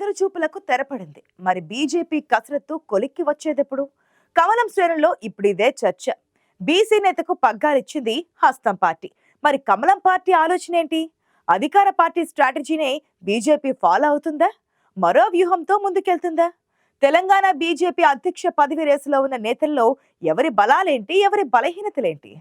ఎదురుచూపులకు తెరపడింది. మరి బీజేపీ కసరత్తు కొలిక్కి వచ్చేదెప్పుడు? కమలం శ్రేణుల్లో ఇప్పుడు ఇదే చర్చ. బీసీ నేతకు పగ్గాలిచ్చింది హస్తం పార్టీ. మరి కమలం పార్టీ ఆలోచన ఏంటి? అధికార పార్టీ స్ట్రాటజీనే బీజేపీ ఫాలో అవుతుందా? మరో వ్యూహంతో ముందుకెళ్తుందా? తెలంగాణ బీజేపీ అధ్యక్ష పదవి రేసులో ఉన్న నేతల్లో ఎవరి బలాలేంటి? ఎవరి బలహీనతలేంటి?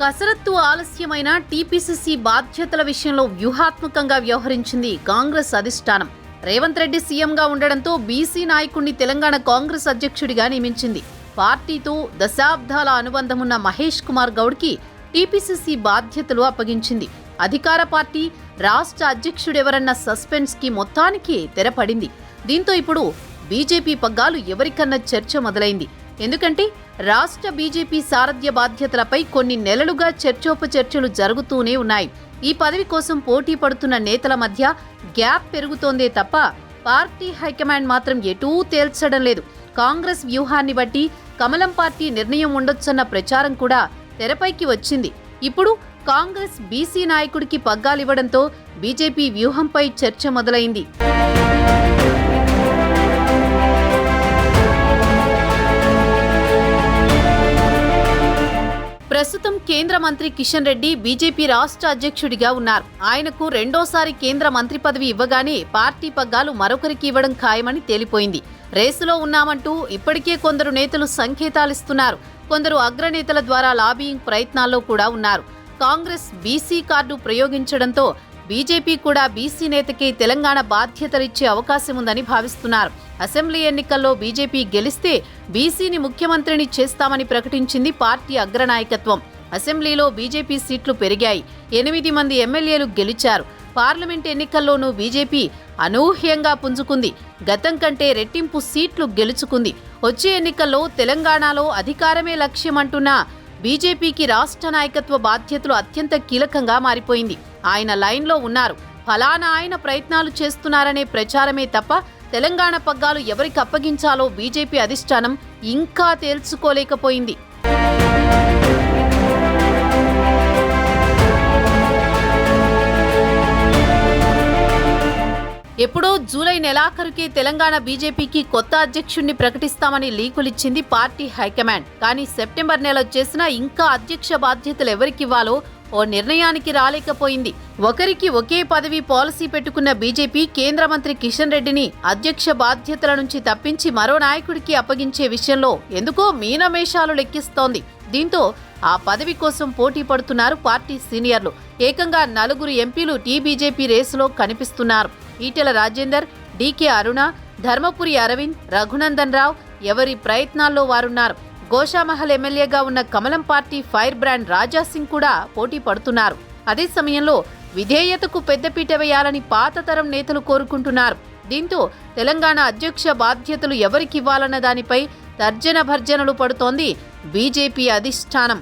కసరత్తు ఆలస్యమైన టీపీసీసీ బాధ్యతల విషయంలో వ్యూహాత్మకంగా వ్యవహరించింది కాంగ్రెస్ అధిష్టానం. రేవంత్ రెడ్డి సీఎంగా ఉండడంతో బీసీ నాయకుడిని తెలంగాణ కాంగ్రెస్ అధ్యక్షుడిగా నియమించింది. పార్టీతో దశాబ్దాల అనుబంధమున్న మహేష్ కుమార్ గౌడ్కి టీపీసీసీ బాధ్యతలు అప్పగించింది. అధికార పార్టీ రాష్ట్ర అధ్యక్షుడెవరన్న సస్పెన్స్కి మొత్తానికి తెరపడింది. దీంతో ఇప్పుడు బీజేపీ పగ్గాలు ఎవరికన్నా చర్చ మొదలైంది. ఎందుకంటే రాష్ట్ర బీజేపీ సారథ్య బాధ్యతలపై కొన్ని నెలలుగా చర్చోపచర్చలు జరుగుతూనే ఉన్నాయి. ఈ పదవి కోసం పోటీ పడుతున్న నేతల మధ్య గ్యాప్ పెరుగుతోందే తప్ప పార్టీ హైకమాండ్ మాత్రం ఎటూ తేల్చడం లేదు. కాంగ్రెస్ వ్యూహాన్ని బట్టి కమలం పార్టీ నిర్ణయం ఉండొచ్చన్న ప్రచారం కూడా తెరపైకి వచ్చింది. ఇప్పుడు కాంగ్రెస్ బీసీ నాయకుడికి పగ్గాలివ్వడంతో బీజేపీ వ్యూహంపై చర్చ మొదలైంది. కేంద్ర మంత్రి కిషన్ రెడ్డి బీజేపీ రాష్ట్ర అధ్యక్షుడిగా ఉన్నారు. ఆయనకు రెండోసారి కేంద్ర మంత్రి పదవి ఇవ్వగానే పార్టీ పగ్గాలు మరొకరికి ఇవ్వడం ఖాయమని తేలిపోయింది. రేసులో ఉన్నామంటూ ఇప్పటికే కొందరు నేతలు సంకేతాలిస్తున్నారు. కొందరు అగ్రనేతల ద్వారా లాబీయింగ్ ప్రయత్నాల్లో కూడా ఉన్నారు. కాంగ్రెస్ బీసీ కార్డు ప్రయోగించడంతో బీజేపీ కూడా బీసీ నేతకి తెలంగాణ బాధ్యతలిచ్చే అవకాశం ఉందని భావిస్తున్నారు. అసెంబ్లీ ఎన్నికల్లో బీజేపీ గెలిస్తే బీసీని ముఖ్యమంత్రిని చేస్తామని ప్రకటించింది పార్టీ అగ్రనాయకత్వం. అసెంబ్లీలో బీజేపీ సీట్లు పెరిగాయి. ఎనిమిది మంది ఎమ్మెల్యేలు గెలిచారు. పార్లమెంట్ ఎన్నికల్లోనూ బీజేపీ అనూహ్యంగా పుంజుకుంది. గతం కంటే రెట్టింపు సీట్లు గెలుచుకుంది. వచ్చే ఎన్నికల్లో తెలంగాణలో అధికారమే లక్ష్యమంటున్న బీజేపీకి రాష్ట్ర నాయకత్వ బాధ్యతలు అత్యంత కీలకంగా మారిపోయింది. ఆయన లైన్లో ఉన్నారు. ఫలానా ఆయన ప్రయత్నాలు చేస్తున్నారనే ప్రచారమే తప్ప తెలంగాణ పగ్గాలు ఎవరికి అప్పగించాలో బీజేపీ అధిష్టానం ఇంకా తేల్చుకోలేకపోయింది. ఎప్పుడో జూలై నెలాఖరుకే తెలంగాణ బీజేపీకి కొత్త అధ్యక్షుణ్ణి ప్రకటిస్తామని లీకులిచ్చింది పార్టీ హైకమాండ్. కానీ సెప్టెంబర్ నెల చేసినా ఇంకా అధ్యక్ష బాధ్యతలు ఎవరికివ్వాలో ఓ నిర్ణయానికి రాలేకపోయింది. ఒకరికి ఒకే పదవి పాలసీ పెట్టుకున్న బీజేపీ కేంద్ర మంత్రి కిషన్ రెడ్డిని అధ్యక్ష బాధ్యతల నుంచి తప్పించి మరో నాయకుడికి అప్పగించే విషయంలో ఎందుకో మీనమేషాలు లెక్కిస్తోంది. దీంతో ఆ పదవి కోసం పోటీ పడుతున్నారు పార్టీ సీనియర్లు. ఏకంగా నలుగురు ఎంపీలు టీ బీజేపీ రేసులో కనిపిస్తున్నారు. ఈటెల రాజేందర్ డీకే అరుణ ధర్మపురి అరవింద్ రఘునందన్ రావు ఎవరి ప్రయత్నాల్లో వారున్నారు. గోషామహల్ ఎమ్మెల్యేగా ఉన్న కమలం party fire brand Raja Singh కూడా పోటీ పడుతున్నారు. అదే సమయంలో విధేయతకు పెద్దపీట వేయాలని పాత తరం నేతలు కోరుకుంటున్నారు. దీంతో తెలంగాణ అధ్యక్ష బాధ్యతలు ఎవరికివ్వాలన్న దానిపై తర్జన భర్జనలు పడుతోంది బీజేపీ అధిష్టానం.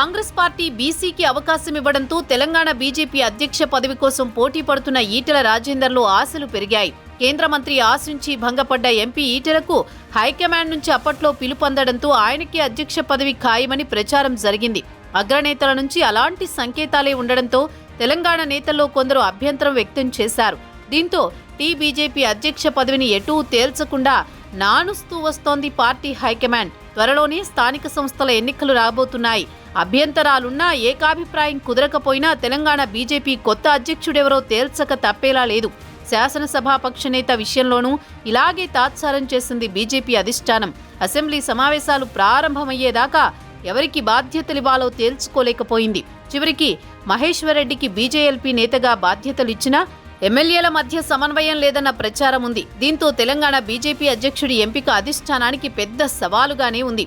కాంగ్రెస్ పార్టీ బీసీకి అవకాశం ఇవ్వడంతో తెలంగాణ బీజేపీ అధ్యక్ష పదవి కోసం పోటీ పడుతున్న ఈటెల రాజేందర్లో ఆశలు పెరిగాయి. కేంద్ర మంత్రి ఆశించి భంగపడ్డ ఎంపీ ఈటెలకు హైకమాండ్ నుంచి అప్పట్లో పిలుపొందడంతో ఆయనకి అధ్యక్ష పదవి ఖాయమని ప్రచారం జరిగింది. అగ్రనేతల నుంచి అలాంటి సంకేతాలే ఉండడంతో తెలంగాణ నేతల్లో కొందరు అభ్యంతరం వ్యక్తం చేశారు. దీంతో టీ బీజేపీ అధ్యక్ష పదవిని ఎటూ తేల్చకుండా నానుస్తూ వస్తోంది పార్టీ హైకమాండ్. త్వరలోనే స్థానిక సంస్థల ఎన్నికలు రాబోతున్నాయి. అభ్యంతరాలున్నా ఏకాభిప్రాయం కుదరకపోయినా తెలంగాణ బీజేపీ కొత్త అధ్యక్షుడెవరో తేల్చక తప్పేలా లేదు. శాసనసభాపక్ష నేత విషయంలోనూ ఇలాగే తాత్సారం చేసింది బీజేపీ అధిష్టానం. అసెంబ్లీ సమావేశాలు ప్రారంభమయ్యేదాకా ఎవరికి బాధ్యతలివ్వాలో తేల్చుకోలేకపోయింది. చివరికి మహేశ్వర్ రెడ్డికి బీజేఎల్పీ నేతగా బాధ్యతలిచ్చినా ఎమ్మెల్యేల మధ్య సమన్వయం లేదన్న ప్రచారం ఉంది. దీంతో తెలంగాణ బీజేపీ అధ్యక్షుడి ఎంపిక అధిష్టానానికి పెద్ద సవాలుగానే ఉంది.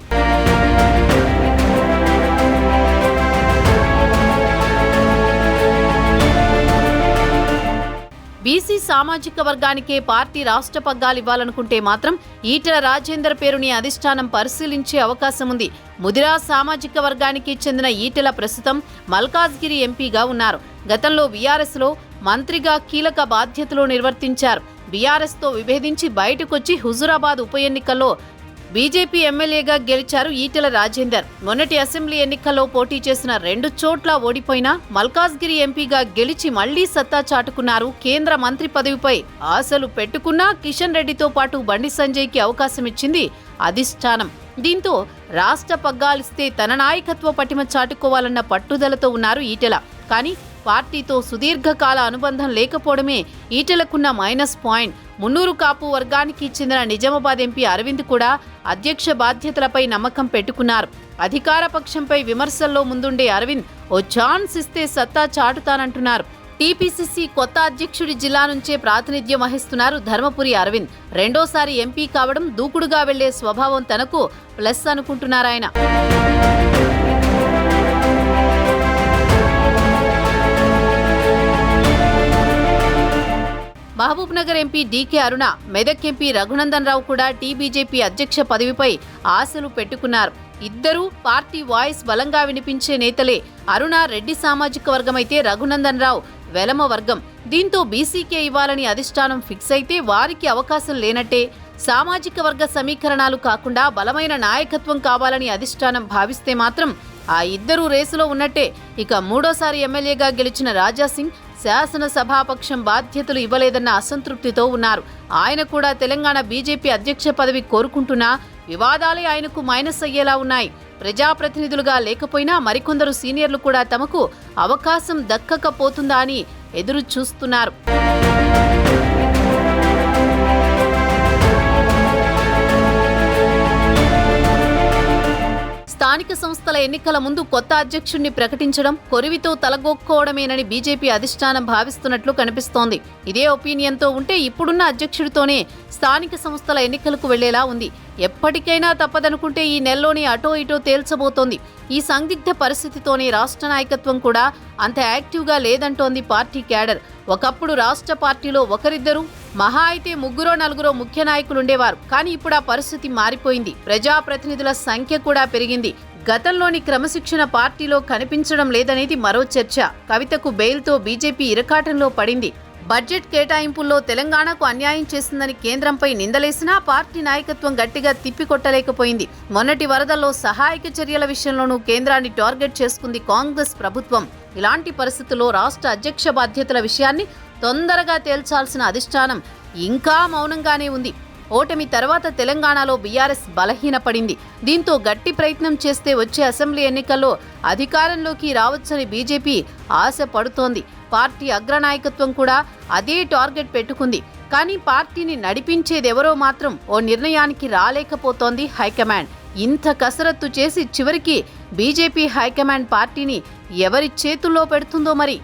బీసీ సామాజిక వర్గానికే పార్టీ రాష్ట్ర పగ్గాలివ్వాలనుకుంటే మాత్రం ఈటెల రాజేందర్ పేరుని అధిష్టానం పరిశీలించే అవకాశం ఉంది. ముదిరా సామాజిక వర్గానికి చెందిన ఈటల ప్రస్తుతం మల్కాజ్గిరి ఎంపీగా ఉన్నారు. గతంలో వీఆర్ఎస్లో మంత్రిగా కీలక బాధ్యతలు నిర్వర్తించారు. బీఆర్ఎస్తో విభేదించి బయటకొచ్చి హుజురాబాద్ ఉప ఎన్నికల్లో బీజేపీ ఎమ్మెల్యేగా గెలిచారు ఈటెల రాజేందర్. మొన్నటి అసెంబ్లీ ఎన్నికల్లో పోటీ చేసిన రెండు చోట్ల ఓడిపోయినా మల్కాజ్గిరి ఎంపీగా గెలిచి మళ్ళీ సత్తా చాటుకున్నారు కేంద్ర మంత్రి పదవిపై ఆశలు పెట్టుకున్నా కిషన్ రెడ్డితో పాటు బండి సంజయ్కి అవకాశమిచ్చింది అధిష్టానం. దీంతో రాష్ట్ర పగ్గాలిస్తే తన నాయకత్వ పటిమ చాటుకోవాలన్న పట్టుదలతో ఉన్నారు ఈటెల. కానీ పార్టీతో సుదీర్ఘకాల అనుబంధం లేకపోవడమే ఈటలకున్న మైనస్ పాయింట్. మున్నూరు కాపు వర్గానికి చెందిన నిజామాబాద్ ఎంపీ అరవింద్ కూడా అధ్యక్ష బాధ్యతలపై నమ్మకం పెట్టుకున్నారు. అధికార పక్షంపై విమర్శల్లో ముందుండే అరవింద్ ఓ ఛాన్స్ ఇస్తే సత్తా చాటుతానంటున్నారు. టీపీసీసీ కొత్త అధ్యక్షుడి జిల్లా నుంచే ప్రాతినిధ్యం వహిస్తున్నారు ధర్మపురి అరవింద్. రెండోసారి ఎంపీ కావడం దూకుడుగా వెళ్ళే స్వభావం తనకు plus అనుకుంటున్నారాయన. Mahbubnagar MP DK Aruna Medak MP Raghunandan Rao కూడా టీబీజేపీ అధ్యక్ష పదవిపై ఆశలు పెట్టుకున్నారు. ఇద్దరూ పార్టీ వాయిస్ బలంగా వినిపించే నేతలే అరుణ రెడ్డి సామాజిక వర్గమైతే రఘునందన్ రావు వెలమ వర్గం. దీంతో బీసీకే ఇవ్వాలని అధిష్టానం ఫిక్స్ అయితే వారికి అవకాశం లేనట్టే సామాజిక వర్గ సమీకరణాలు కాకుండా బలమైన నాయకత్వం కావాలని అధిష్టానం భావిస్తే మాత్రం ఆ ఇద్దరూ రేసులో ఉన్నట్టే. ఇక మూడోసారి ఎమ్మెల్యేగా గెలిచిన రాజాసింగ్ శాసనసభాపక్షం బాధ్యతలు ఇవ్వలేదన్న అసంతృప్తితో ఉన్నారు. ఆయన కూడా తెలంగాణ బీజేపీ అధ్యక్ష పదవి కోరుకుంటున్నా వివాదాలే ఆయనకు మైనస్ అయ్యేలా ఉన్నాయి. ప్రజాప్రతినిధులుగా లేకపోయినా మరికొందరు సీనియర్లు కూడా తమకు అవకాశం దక్కకపోతుందా అని ఎదురు చూస్తున్నారు స్థానిక సంస్థల ఎన్నికల ముందు కొత్త అధ్యక్షుణ్ణి ప్రకటించడం కొరివితో తలగొక్కోవడమేనని బీజేపీ అధిష్టానం భావిస్తున్నట్లు కనిపిస్తోంది. ఇదే ఒపీనియన్తో ఉంటే ఇప్పుడున్న అధ్యక్షుడితోనే స్థానిక సంస్థల ఎన్నికలకు వెళ్ళేలా ఉంది. ఎప్పటికైనా తప్పదనుకుంటే ఈ నెలలోనే అటో ఇటో తేల్చబోతోంది. ఈ సందిగ్ధ పరిస్థితితోనే రాష్ట్ర నాయకత్వం కూడా అంత యాక్టివ్గా లేదంటోంది పార్టీ క్యాడర్. ఒకప్పుడు రాష్ట్ర పార్టీలో ఒకరిద్దరు మహా అయితే ముగ్గురో నలుగురో ముఖ్య నాయకులు ఉండేవారు. కానీ ఇప్పుడు ఆ పరిస్థితి మారిపోయింది. ప్రజాప్రతినిధుల సంఖ్య కూడా పెరిగింది. గతంలోని క్రమశిక్షణ పార్టీలో కనిపించడం లేదనేది మరో చర్చ. కవితకు బెయిల్తో బీజేపీ ఇరకాటంలో పడింది. బడ్జెట్ కేటాయింపుల్లో తెలంగాణకు అన్యాయం చేసిందని కేంద్రంపై నిందలేసినా పార్టీ నాయకత్వం గట్టిగా తిప్పికొట్టలేకపోయింది. మొన్నటి వరదల్లో సహాయక చర్యల విషయంలోనూ కేంద్రాన్ని టార్గెట్ చేసుకుంది కాంగ్రెస్ ప్రభుత్వం. ఇలాంటి పరిస్థితుల్లో రాష్ట్ర అధ్యక్ష బాధ్యతల విషయాన్ని తొందరగా తేల్చాల్సిన అధిష్టానం ఇంకా మౌనంగానే ఉంది. ఓటమి తర్వాత తెలంగాణలో బీఆర్ఎస్ బలహీనపడింది. దీంతో గట్టి ప్రయత్నం చేస్తే వచ్చే అసెంబ్లీ ఎన్నికల్లో అధికారంలోకి రావచ్చని బీజేపీ ఆశ పడుతోంది పార్టీ అగ్రనాయకత్వం కూడా అదే టార్గెట్ పెట్టుకుంది. కానీ పార్టీని నడిపించేదెవరో మాత్రం ఓ నిర్ణయానికి రాలేకపోతోంది హైకమాండ్. ఇంత కసరత్తు చేసి చివరికి బీజేపీ హైకమాండ్ పార్టీని ఎవరి చేతుల్లో పెడుతుందో మరి?